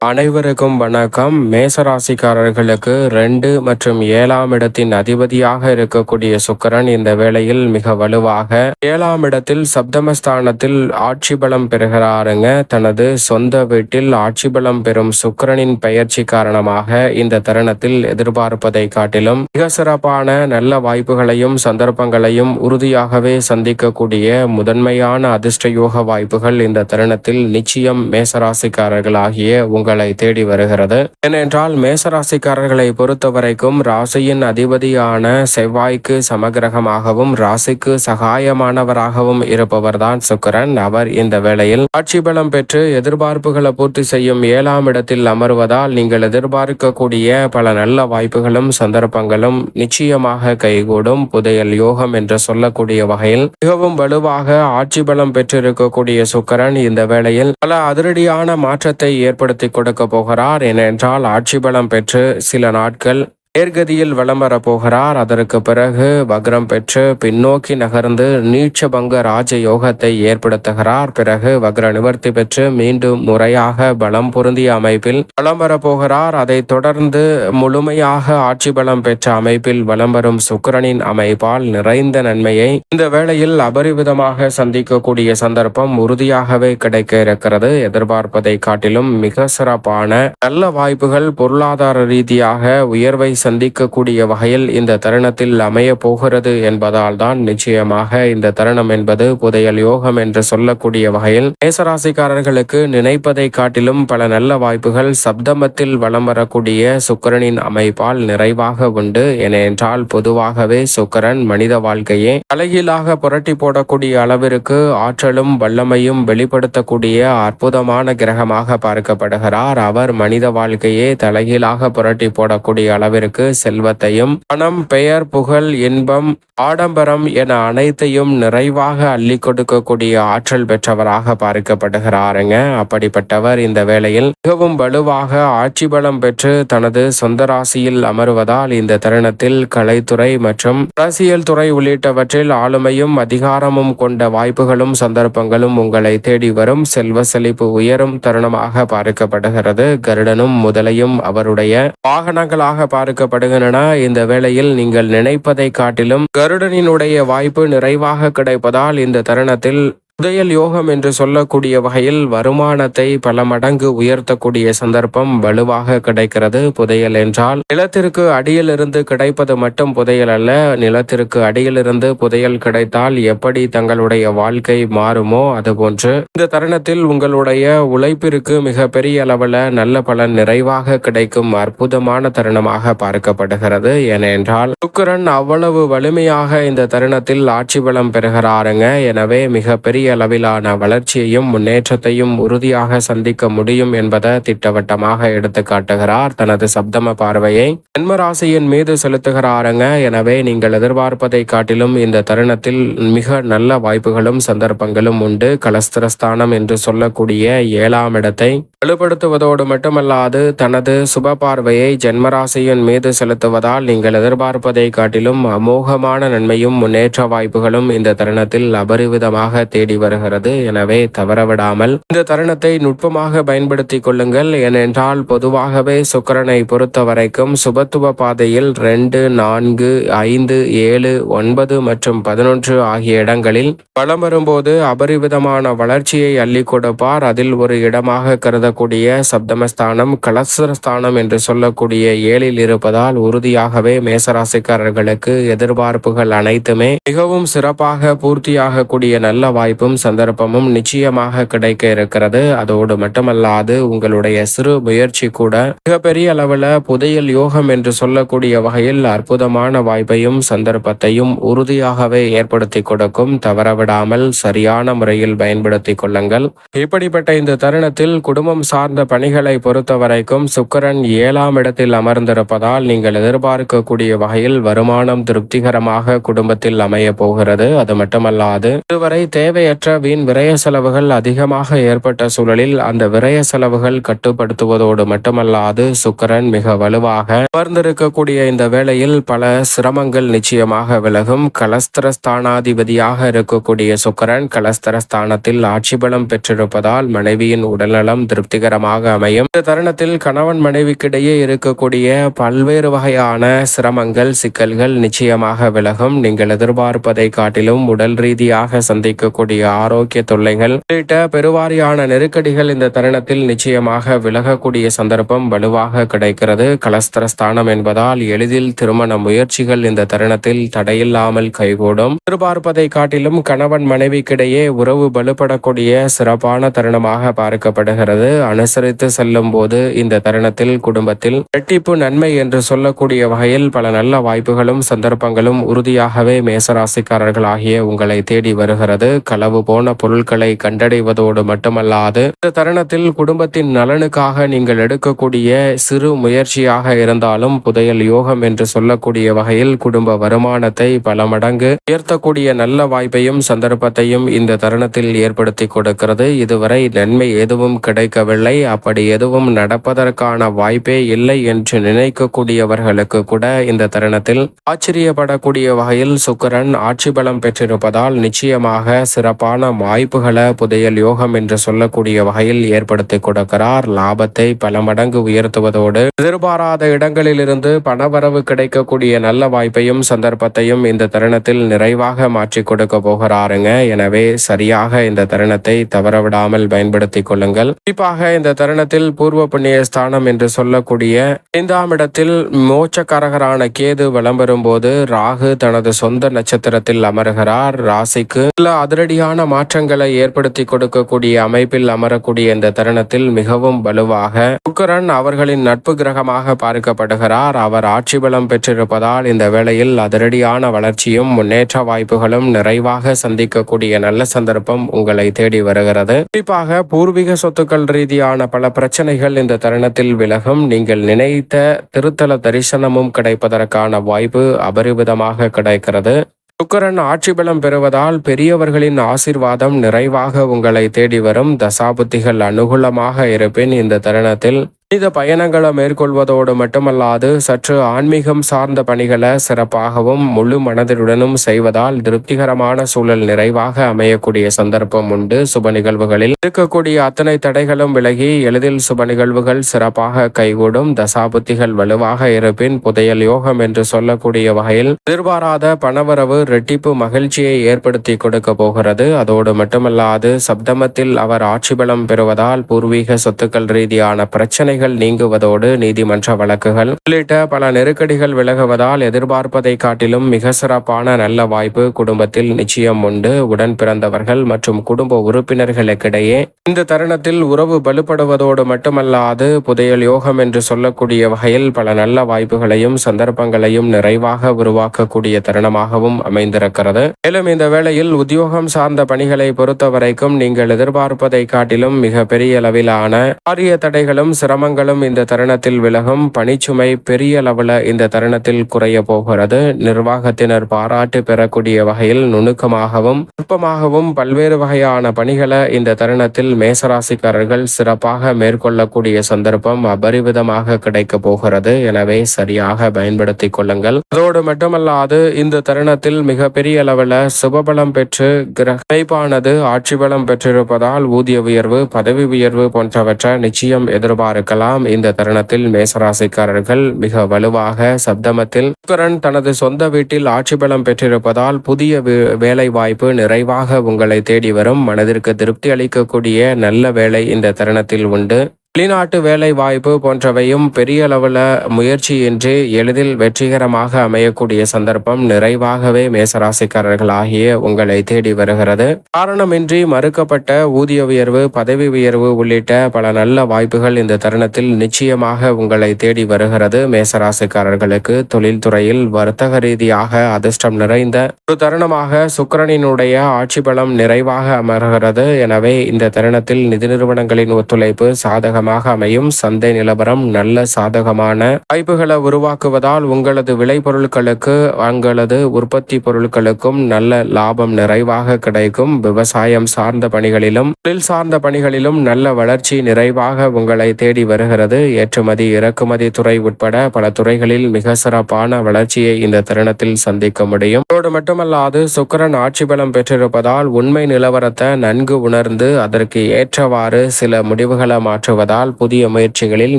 அனைவருக்கும் வணக்கம். மேசராசிக்காரர்களுக்கு ரெண்டு மற்றும் ஏழாம் இடத்தின் அதிபதியாக இருக்கக்கூடிய சுக்கிரன் இந்த வேளையில் மிக வலுவாக ஏழாம் இடத்தில் சப்தமஸ்தானத்தில் ஆட்சி பலம் பெறுகிறாருங்க. தனது சொந்த வீட்டில் ஆட்சி பலம் பெறும் சுக்கிரனின் பெயர்ச்சி காரணமாக இந்த தருணத்தில் எதிர்பார்ப்பதை காட்டிலும் மிக சிறப்பான நல்ல வாய்ப்புகளையும் சந்தர்ப்பங்களையும் உறுதியாகவே சந்திக்கக்கூடிய முதன்மையான அதிர்ஷ்டயோக வாய்ப்புகள் இந்த தருணத்தில் நிச்சயம் மேசராசிக்காரர்களாகிய உங்கள் தேடி வருகிறது. ஏனென்றால் மேசராசிக்காரர்களை பொறுத்தவரைக்கும் ராசியின் அதிபதியான செவ்வாய்க்கு சமகிரகமாகவும் ராசிக்கு சகாயமானவராகவும் இருப்பவர்தான் சுக்கரன். அவர் இந்த வேளையில் ஆட்சி பலம் பெற்று எதிர்பார்ப்புகளை பூர்த்தி செய்யும் ஏழாம் இடத்தில் அமர்வதால் நீங்கள் எதிர்பார்க்கக்கூடிய பல நல்ல வாய்ப்புகளும் சந்தர்ப்பங்களும் நிச்சயமாக கைகூடும். புதையல் யோகம் என்று சொல்லக்கூடிய வகையில் மிகவும் வலுவாக ஆட்சி பலம் பெற்றிருக்கக்கூடிய சுக்கரன் இந்த வேளையில் பல அதிரடியான மாற்றத்தை ஏற்படுத்தி கொடுக்க போகிறார். ஏனென்றால் ஆட்சி பலம் பெற்று சில நாட்கள் நேர்கதியில் வலம் வரப்போகிறார் அதற்கு பிறகு வக்ரம் பெற்று பின்னோக்கி நகர்ந்து நீட்சபங்க ராஜ யோகத்தை ஏற்படுத்துகிறார். பிறகு வக்ர நிவர்த்தி பெற்று மீண்டும் முறையாக பலம் பொருந்திய அமைப்பில் வலம் வரப்போகிறார் அதைத் தொடர்ந்து முழுமையாக ஆட்சி பலம் பெற்ற அமைப்பில் வலம் வரும் சுக்கரனின் அமைப்பால் நிறைந்த நன்மையை இந்த வேளையில் அபரிவிதமாக சந்திக்கக்கூடிய சந்தர்ப்பம் உறுதியாகவே கிடைக்க இருக்கிறது. எதிர்பார்ப்பதை காட்டிலும் மிக சிறப்பான நல்ல வாய்ப்புகள் பொருளாதார ரீதியாக உயர்வை சந்திக்கக்கூடிய வகையில் இந்த தருணத்தில் அமைய போகிறது என்பதால் தான் நிச்சயமாக இந்த தருணம் என்பது புதையல் யோகம் என்று சொல்லக்கூடிய வகையில் மேசராசிக்காரர்களுக்கு நினைப்பதை காட்டிலும் பல நல்ல வாய்ப்புகள் சப்தமத்தில் வலம் வரக்கூடிய சுக்கரனின் அமைப்பால் நிறைவாக உண்டு. ஏனென்றால் பொதுவாகவே சுக்கரன் மனித வாழ்க்கையே தலைகீழாக புரட்டி போடக்கூடிய அளவிற்கு ஆற்றலும் வல்லமையும் வெளிப்படுத்தக்கூடிய அற்புதமான கிரகமாக பார்க்கப்படுகிறார். அவர் மனித வாழ்க்கையே தலைகீழாக புரட்டி போடக்கூடிய அளவிற்கு செல்வத்தையும் பணம் பெயர் புகழ் இன்பம் ஆடம்பரம் என அனைத்தையும் நிறைவாக அள்ளி கொடுக்கக்கூடிய ஆற்றல் பெற்றவராக பார்க்கப்படுகிறாருங்க. அப்படிப்பட்டவர் இந்த வேளையில் மிகவும் வலுவாக ஆட்சி பலம் பெற்று தனது சொந்த ராசியில் அமருவதால் இந்த தருணத்தில் கலைத்துறை மற்றும் அரசியல் துறை உள்ளிட்டவற்றில் ஆளுமையும் அதிகாரமும் கொண்ட வாய்ப்புகளும் சந்தர்ப்பங்களும் உங்களை தேடி வரும். செல்வ செழிப்பு உயரும் தருணமாக பார்க்கப்படுகிறது. கருடனும் முதலையும் அவருடைய வாகனங்களாக பார்க்க கொடுக்கப்படுகின்றன இந்த வேளையில் நீங்கள் நினைப்பதை காட்டிலும் கருடனினுடைய வாய்ப்பு நிறைவாக கிடைப்பதால் இந்த தருணத்தில் புதையல் யோகம் என்று சொல்லக்கூடிய வகையில் வருமானத்தை பல மடங்கு உயர்த்தக்கூடிய சந்தர்ப்பம் வலுவாக கிடைக்கிறது. புதையல் என்றால் நிலத்திற்கு அடியிலிருந்து கிடைப்பது மட்டும் புதையல் அல்ல. நிலத்திற்கு அடியிலிருந்து புதையல் கிடைத்தால் எப்படி தங்களுடைய வாழ்க்கை மாறுமோ அதுபோன்று. இந்த தருணத்தில் உங்களுடைய உழைப்பிற்கு மிக பெரிய அளவில் நல்ல பலன் நிறைவாக கிடைக்கும் அற்புதமான தருணமாக பார்க்கப்படுகிறது. ஏனென்றால் சுக்கரன் அவ்வளவு வலிமையாக இந்த தருணத்தில் ஆட்சி பலம் பெறுகிறாருங்க. எனவே மிக பெரிய அளவிலான வளர்ச்சியையும் முன்னேற்றத்தையும் உறுதியாக சந்திக்க முடியும் என்பதை திட்டவட்டமாக எடுத்து காட்டுகிறார். தனது சப்தம பார்வையை ஜென்மராசியின் மீது செலுத்துகிறாருங்க. எனவே நீங்கள் எதிர்பார்ப்பதை காட்டிலும் இந்த தருணத்தில் மிக நல்ல வாய்ப்புகளும் சந்தர்ப்பங்களும் உண்டு. கலஸ்திரஸ்தானம் என்று சொல்லக்கூடிய ஏழாம் இடத்தை வலுப்படுத்துவதோடு மட்டுமல்லாது தனது சுப பார்வையை ஜென்மராசியின் மீது செலுத்துவதால் நீங்கள் எதிர்பார்ப்பதை காட்டிலும் அமோகமான நன்மையும் முன்னேற்ற வாய்ப்புகளும் இந்த தருணத்தில் அபரிவிதமாக தேடி வருகிறது. எனவே தவறவிடாமல் இந்த தருணத்தை நுட்பமாக பயன்படுத்திக் கொள்ளுங்கள். ஏனென்றால் பொதுவாகவே சுக்கரனை பொறுத்த வரைக்கும் சுபத்துவ பாதையில் ரெண்டு நான்கு ஐந்து ஏழு ஒன்பது மற்றும் பதினொன்று ஆகிய இடங்களில் பலம் வரும்போது அபரிவிதமான வளர்ச்சியை அள்ளி கொடுப்பார். அதில் ஒரு இடமாக கருதக்கூடிய சப்தமஸ்தானம் கலசரஸ்தானம் என்று சொல்லக்கூடிய ஏழில் இருப்பதால் உறுதியாகவே மேசராசிக்காரர்களுக்கு எதிர்பார்ப்புகள் அனைத்துமே மிகவும் சிறப்பாக பூர்த்தியாகக்கூடிய நல்ல வாய்ப்பு வாய்ப்பும் சந்தர்ப்பமும் நிச்சயமாக கிடைக்க இருக்கிறது. அதோடு மட்டுமல்லாது உங்களுடைய சிறு முயற்சி கூட மிகப்பெரிய அளவில் புதையல் யோகம் என்று சொல்லக்கூடிய வகையில் அற்புதமான வாய்ப்பையும் சந்தர்ப்பத்தையும் உறுதியாகவே ஏற்படுத்தி கொடுக்கும். தவறவிடாமல் சரியான முறையில் பயன்படுத்திக் கொள்ளுங்கள். இப்படிப்பட்ட இந்த தருணத்தில் குடும்பம் சார்ந்த பணிகளை பொறுத்த வரைக்கும் சுக்கரன் ஏழாம் இடத்தில் அமர்ந்திருப்பதால் நீங்கள் எதிர்பார்க்கக்கூடிய வகையில் வருமானம் திருப்திகரமாக குடும்பத்தில் அமைய போகிறது. அது மட்டுமல்லாது இதுவரை தேவை தேவையற்ற வீண் விரய செலவுகள் அதிகமாக ஏற்பட்ட சூழலில் அந்த விரய செலவுகள் கட்டுப்படுத்துவதோடு மட்டுமல்லாது சுக்கரன் மிக வலுவாக அமர்ந்திருக்கக்கூடிய இந்த வேளையில் பல சிரமங்கள் நிச்சயமாக விலகும். கலஸ்தரஸ்தானாதிபதியாக இருக்கக்கூடிய சுக்கரன் கலஸ்தரஸ்தானத்தில் ஆட்சி பலம் பெற்றிருப்பதால் மனைவியின் உடல்நலம் திருப்திகரமாக அமையும். இந்த தருணத்தில் கணவன் மனைவிக்கிடையே இருக்கக்கூடிய பல்வேறு வகையான சிரமங்கள் சிக்கல்கள் நிச்சயமாக விலகும். நீங்கள் எதிர்பார்ப்பதை காட்டிலும் உடல் ரீதியாக சந்திக்கக்கூடிய ஆரோக்கிய தொல்லைகள் உள்ளிட்ட பெருவாரியான நெருக்கடிகள் இந்த தருணத்தில் நிச்சயமாக விலகக்கூடிய சந்தர்ப்பம் வலுவாக கிடைக்கிறது. கலஸ்தரஸ்தானம் என்பதால் எளிதில் திருமண முயற்சிகள் இந்த தருணத்தில் தடையில்லாமல் கைகூடும். எதிர்பார்ப்பதை காட்டிலும் கணவன் மனைவிக்கிடையே உறவு வலுப்படக்கூடிய சிறப்பான தருணமாக பார்க்கப்படுகிறது. அனுசரித்து செல்லும் போது இந்த தருணத்தில் குடும்பத்தில் இரட்டிப்பு நன்மை என்று சொல்லக்கூடிய வகையில் பல நல்ல வாய்ப்புகளும் சந்தர்ப்பங்களும் உறுதியாகவே மேசராசிக்காரர்கள் ஆகிய உங்களை தேடி வருகிறது. களவு போன பொருட்களை கண்டடைவதோடு மட்டுமல்லாது இந்த தருணத்தில் குடும்பத்தின் நலனுக்காக நீங்கள் எடுக்கக்கூடிய சிறு முயற்சியாக இருந்தாலும் புதையல் யோகம் என்று சொல்லக்கூடிய வகையில் குடும்ப வருமானத்தை பல மடங்கு உயர்த்தக்கூடிய நல்ல வாய்ப்பையும் சந்தர்ப்பத்தையும் இந்த தருணத்தில் ஏற்படுத்தி கொடுக்கிறது. இதுவரை நன்மை எதுவும் கிடைக்கவில்லை. அப்படி எதுவும் நடப்பதற்கான வாய்ப்பே இல்லை என்று நினைக்கக்கூடியவர்களுக்கு கூட இந்த தருணத்தில் ஆச்சரியப்படக்கூடிய வகையில் சுக்கிரன் ஆட்சி பலம் பெற்றிருப்பதால் நிச்சயமாக சிறப்பு சிறப்பான வாய்ப்புகளை புதையல் யோகம் என்று சொல்லக்கூடிய வகையில் ஏற்படுத்தி கொடுக்கிறார். லாபத்தை பல மடங்கு உயர்த்துவதோடு எதிர்பாராத இடங்களிலிருந்து பணவரவு கிடைக்கக்கூடிய நல்ல வாய்ப்பையும் சந்தர்ப்பத்தையும் இந்த தருணத்தில் நிறைவாக மாற்றி கொடுக்க போகிறாருங்க. எனவே சரியாக இந்த தருணத்தை தவறவிடாமல் பயன்படுத்திக் கொள்ளுங்கள். குறிப்பாக இந்த தருணத்தில் பூர்வ புண்ணிய ஸ்தானம் என்று சொல்லக்கூடிய ஐந்தாம் இடத்தில் மோட்சக்காரகரான கேது விளம்பரும் போது ராகு தனது சொந்த நட்சத்திரத்தில் அமர்கிறார். ராசிக்கு சில அதிரடியான மாற்றங்களை ஏற்படுத்தி கொடுக்கக்கூடிய அமைப்பில் அமரக்கூடிய இந்த தருணத்தில் மிகவும் வலுவாக சுக்கரன் அவர்களின் நட்பு கிரகமாக பார்க்கப்படுகிறார். அவர் ஆட்சி பலம் பெற்றிருப்பதால் இந்த வேளையில் அதிரடியான வளர்ச்சியும் முன்னேற்ற வாய்ப்புகளும் நிறைவாக சந்திக்கக்கூடிய நல்ல சந்தர்ப்பம் உங்களை தேடி வருகிறது. குறிப்பாக பூர்வீக சொத்துக்கள் ரீதியான பல பிரச்சனைகள் இந்த தருணத்தில் விலகும். நீங்கள் நினைத்த திருத்தல தரிசனமும் கிடைப்பதற்கான வாய்ப்பு அபரிவிதமாக கிடைக்கிறது. சுக்கரன் ஆட்சி பலம் பெறுவதால் பெரியவர்களின் ஆசிர்வாதம் நிறைவாக உங்களை தேடி வரும். தசாபுத்திகள் அனுகூலமாக இருப்பின் இந்த தருணத்தில் மனித பயணங்களை மேற்கொள்வதோடு மட்டுமல்லாது சற்று ஆன்மீகம் சார்ந்த பணிகளை சிறப்பாகவும் முழு மனதிலுடனும் செய்வதால் திருப்திகரமான சூழல் நிறைவாக அமையக்கூடிய சந்தர்ப்பம் உண்டு. சுப நிகழ்வுகளில் இருக்கக்கூடிய அத்தனை தடைகளும் விலகி எளிதில் சுப நிகழ்வுகள் சிறப்பாக கைகூடும். தசாபுத்திகள் வலுவாக இருப்பின் புதையல் யோகம் என்று சொல்லக்கூடிய வகையில் எதிர்பாராத பணவரவு ரெட்டிப்பு மகிழ்ச்சியை ஏற்படுத்தி கொடுக்க போகிறது. அதோடு மட்டுமல்லாது சப்தமத்தில் அவர் ஆட்சி பலம் பெறுவதால் பூர்வீக சொத்துக்கள் ரீதியான பிரச்சனை பிரச்சனைகள் நீங்குவதோடு நீதிமன்ற வழக்குகள் உள்ளிட்ட பல நெருக்கடிகள் விலகுவதால் எதிர்பார்ப்பதை காட்டிலும் மிக சிறப்பான நல்ல வாய்ப்பு குடும்பத்தில் நிச்சயம் உண்டு. உடன் பிறந்தவர்கள் மற்றும் குடும்ப உறுப்பினர்களுக்கிடையே இந்த தருணத்தில் உறவு வலுப்படுவதோடு மட்டுமல்லாது புதையல் யோகம் என்று சொல்லக்கூடிய வகையில் பல நல்ல வாய்ப்புகளையும் சந்தர்ப்பங்களையும் நிறைவாக உருவாக்கக்கூடிய தருணமாகவும் அமைந்திருக்கிறது. மேலும் இந்த வேளையில் உத்தியோகம் சார்ந்த பணிகளை பொறுத்தவரைக்கும் நீங்கள் எதிர்பார்ப்பதை காட்டிலும் மிக பெரிய அளவிலான காரிய தடைகளும் சிரமங்களும் இந்த தருணத்தில் விலகும். பணிச்சுமை பெரிய அளவில் இந்த தருணத்தில் குறைய போகிறது. நிர்வாகத்தினர் பாராட்டு பெறக்கூடிய வகையில் நுணுக்கமாகவும் நுட்பமாகவும் பல்வேறு வகையான பணிகளை இந்த தருணத்தில் மேசராசிக்காரர்கள் சிறப்பாக மேற்கொள்ளக்கூடிய சந்தர்ப்பம் அபரிவிதமாக கிடைக்க போகிறது. எனவே சரியாக பயன்படுத்திக் கொள்ளுங்கள். அதோடு மட்டுமல்லாது இந்த தருணத்தில் மிக பெரிய அளவில் சுபபலம் பெற்று கிரகைப்பானது ஆட்சி பலம் பெற்றிருப்பதால் ஊதிய உயர்வு பதவி உயர்வு போன்றவற்றை நிச்சயம் எதிர்பார்க்கலாம். இந்த தருணத்தில் மேசராசிக்காரர்கள் மிக வலுவாக சப்தமத்தில் சுக்கரன் தனது சொந்த வீட்டில் ஆட்சி பலம் பெற்றிருப்பதால் புதிய வே- வேலை வாய்ப்பு நிறைவாக உங்களை தேடி வரும். மனதிற்கு திருப்தி அளிக்கக்கூடிய நல்ல வேலை இந்த தருணத்தில் உண்டு. வெளிநாட்டு வேலை வாய்ப்பு போன்றவையும் பெரிய அளவில் முயற்சியின்றி எளிதில் வெற்றிகரமாக அமையக்கூடிய சந்தர்ப்பம் நிறைவாகவே மேசராசிக்காரர்கள் ஆகிய உங்களை தேடி வருகிறது. காரணமின்றி மறுக்கப்பட்ட ஊதிய உயர்வு பதவி உயர்வு உள்ளிட்ட பல நல்ல வாய்ப்புகள் இந்த தருணத்தில் நிச்சயமாக உங்களை தேடி வருகிறது. மேசராசிக்காரர்களுக்கு தொழில்துறையில் வர்த்தக ரீதியாக அதிர்ஷ்டம் நிறைந்த ஒரு தருணமாக சுக்கரனினுடைய ஆட்சி பலம் நிறைவாக அமர்கிறது. எனவே இந்த தருணத்தில் நிதி நிறுவனங்களின் ஒத்துழைப்பு சாதகமாக சாதகமாக அமையும். சந்தை நிலவரம் நல்ல சாதகமான வாய்ப்புகளை உருவாக்குவதால் உங்களது விளைபொருட்களுக்கு உங்களது உற்பத்தி பொருட்களுக்கும் நல்ல லாபம் நிறைவாக கிடைக்கும். விவசாயம் சார்ந்த பணிகளிலும் தொழில் சார்ந்த பணிகளிலும் நல்ல வளர்ச்சி நிறைவாக உங்களை தேடி வருகிறது. ஏற்றுமதி இறக்குமதி துறை உட்பட பல துறைகளில் மிக சிறப்பான வளர்ச்சியை இந்த தருணத்தில் சந்திக்க முடியும். அதோடு மட்டுமல்லாது சுக்கரன் ஆட்சி பலம் பெற்றிருப்பதால் உண்மை நிலவரத்தை நன்கு உணர்ந்து அதற்கு ஏற்றவாறு சில முடிவுகளை மாற்றுவதால் புதிய முயற்சிகளில்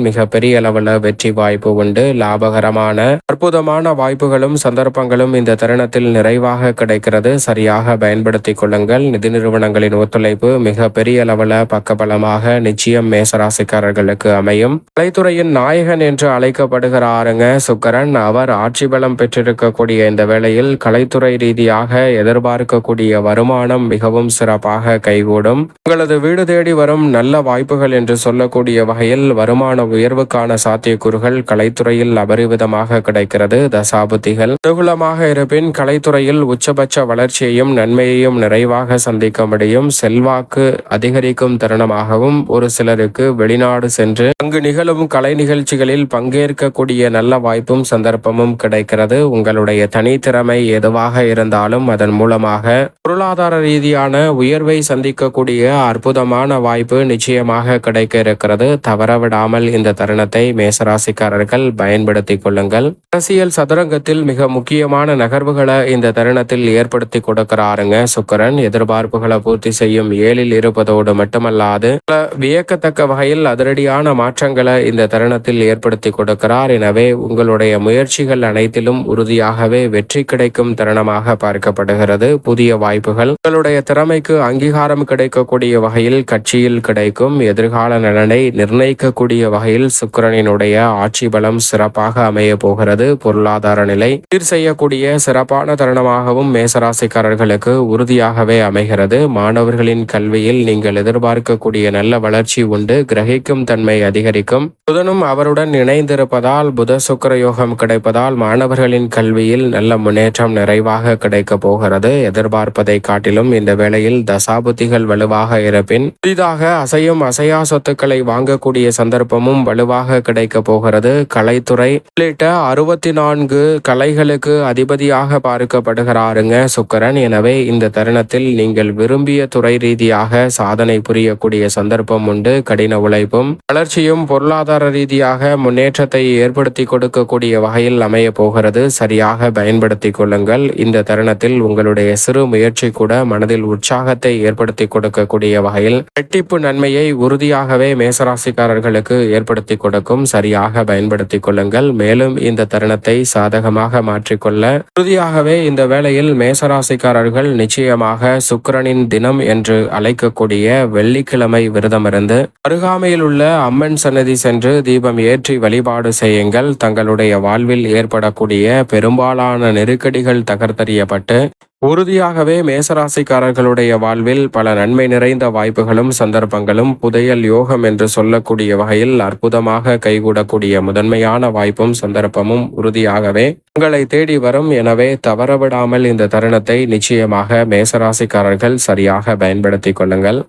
மிக பெரிய அளவில் வெற்றி வாய்ப்பு உண்டு. லாபகரமான அற்புதமான வாய்ப்புகளும் சந்தர்ப்பங்களும் இந்த தருணத்தில் நிறைவாக கிடைக்கிறது. சரியாக பயன்படுத்திக் கொள்ளுங்கள். நிதி நிறுவனங்களின் ஒத்துழைப்பு மிக பெரிய அளவில் பக்கபலமாக நிச்சயம் மேசராசிக்காரர்களுக்கு அமையும். கலைத்துறையின் நாயகன் என்று அழைக்கப்படுகிறாருங்க சுக்கரன். அவர் ஆட்சி பலம் பெற்றிருக்கக்கூடிய இந்த வேளையில் கலைத்துறை ரீதியாக எதிர்பார்க்கக்கூடிய வருமானம் மிகவும் சிறப்பாக கைகூடும். உங்களது வீடு தேடி வரும் நல்ல வாய்ப்புகள் என்று சொல்லக்கூடிய வகையில் வருமான உயர்வுக்கான சாத்தியக்கூறுகள் கலைத்துறையில் அபரிவிதமாக கிடைக்கிறது. தசாபுத்திகள் அனுகூலமாக இருப்பின் கலைத்துறையில் உச்சபட்ச வளர்ச்சியையும் நன்மையையும் நிறைவாக சந்திக்க முடியும். செல்வாக்கு அதிகரிக்கும் தருணமாகவும் ஒரு சிலருக்கு வெளிநாடு சென்று அங்கு நிகழும் கலை நிகழ்ச்சிகளில் பங்கேற்கக்கூடிய நல்ல வாய்ப்பும் சந்தர்ப்பமும் கிடைக்கிறது. உங்களுடைய தனித்திறமை எதுவாக இருந்தாலும் அதன் மூலமாக பொருளாதார ரீதியான உயர்வை சந்திக்கக்கூடிய அற்புதமான வாய்ப்பு நிச்சயமாக கிடைக்க இருக்கிறது. தவறவிடாமல் இந்த தருணத்தை மேசராசிக்காரர்கள் பயன்படுத்திக் கொள்ளுங்கள். அரசியல் சதுரங்கத்தில் மிக முக்கியமான நகர்வுகளை இந்த தருணத்தில் ஏற்படுத்தி கொடுக்கிறாருங்க சுக்கரன். எதிர்பார்ப்புகளை பூர்த்தி செய்யும் ஏழில் இருப்பதோடு மட்டுமல்லாது வியக்கத்தக்க வகையில் அதிரடியான மாற்றங்களை இந்த தருணத்தில் ஏற்படுத்தி கொடுக்கிறார். எனவே உங்களுடைய முயற்சிகள் அனைத்திலும் உறுதியாகவே வெற்றி கிடைக்கும் தருணமாக பார்க்கப்படுகிறது. புதிய வாய்ப்புகள். உங்களுடைய திறமைக்கு அங்கீகாரம் கிடைக்கக்கூடிய வகையில் கட்சியில் கிடைக்கும். எதிர்கால நலனை நிர்ணயிக்கக்கூடிய வகையில் சுக்கிரனினுடைய ஆட்சி பலம் சிறப்பாக அமைய போகிறது. பொருளாதார நிலை சீர் செய்யக்கூடிய சிறப்பான தருணமாகவும் மேசராசிக்காரர்களுக்கு உறுதியாகவே அமைகிறது. மாணவர்களின் கல்வியில் நீங்கள் எதிர்பார்க்கக்கூடிய நல்ல வளர்ச்சி உண்டு. கிரகிக்கும் தன்மை அதிகரிக்கும். புதனும் அவருடன் இணைந்திருப்பதால் புத சுக்கர யோகம் கிடைப்பதால் மாணவர்களின் கல்வியில் நல்ல முன்னேற்றம் நிறைவாக கிடைக்க போகிறது. எதிர்பார்ப்பதை காட்டிலும் இந்த வேளையில் தசாபுத்திகள் வலுவாக இருப்பின் புதிதாக அசையும் அசையா சொத்துக்களை வாங்கக்கூடிய சந்தர்ப்பமும் வலுவாக கிடைக்க போகிறது. கலைத்துறை உள்ளிட்ட அறுபத்தி நான்கு கலைகளுக்கு அதிபதியாக பார்க்கப்படுகிறாருங்க சுக்கரன். எனவே இந்த தருணத்தில் நீங்கள் விரும்பிய துறை ரீதியாக சாதனை புரியக்கூடிய சந்தர்ப்பம் உண்டு. கடின உழைப்பும் வளர்ச்சியும் பொருளாதார ரீதியாக முன்னேற்றத்தை ஏற்படுத்தி கொடுக்கக்கூடிய வகையில் அமைய போகிறது. சரியாக பயன்படுத்தி கொள்ளுங்கள். இந்த தருணத்தில் உங்களுடைய சிறு முயற்சி கூட மனதில் உற்சாகத்தை ஏற்படுத்தி கொடுக்கக்கூடிய வகையில் வெட்டிப்பு நன்மையை உறுதியாகவே மேச மேசராசிக்காரர்களுக்கு ஏற்படுத்தி கொடுக்கும் சரியாக பயன்படுத்தி கொள்ளுங்கள். மேலும் இந்த தருணத்தை சாதகமாக மாற்றிக்கொள்ள உறுதியாகவே இந்த வேளையில் மேசராசிக்காரர்கள் நிச்சயமாக சுக்கரனின் தினம் என்று அழைக்கக்கூடிய வெள்ளிக்கிழமை விரதமிருந்து அருகாமையில் உள்ள அம்மன் சன்னதி சென்று தீபம் ஏற்றி வழிபாடு செய்யுங்கள். தங்களுடைய வாழ்வில் ஏற்படக்கூடிய பெரும்பாலான நெருக்கடிகள் தகர்த்தறியப்பட்டு உறுதியாகவே மேசராசிக்காரர்களுடைய வாழ்வில் பல நன்மை நிறைந்த வாய்ப்புகளும் சந்தர்ப்பங்களும் புதையல் யோகம் என்று சொல்லக்கூடிய வகையில் அற்புதமாக கைகூடக்கூடிய முதன்மையான வாய்ப்பும் சந்தர்ப்பமும் உறுதியாகவே உங்களை தேடி வரும். எனவே தவறவிடாமல் இந்த தருணத்தை நிச்சயமாக மேசராசிக்காரர்கள் சரியாக பயன்படுத்திக் கொள்ளுங்கள்.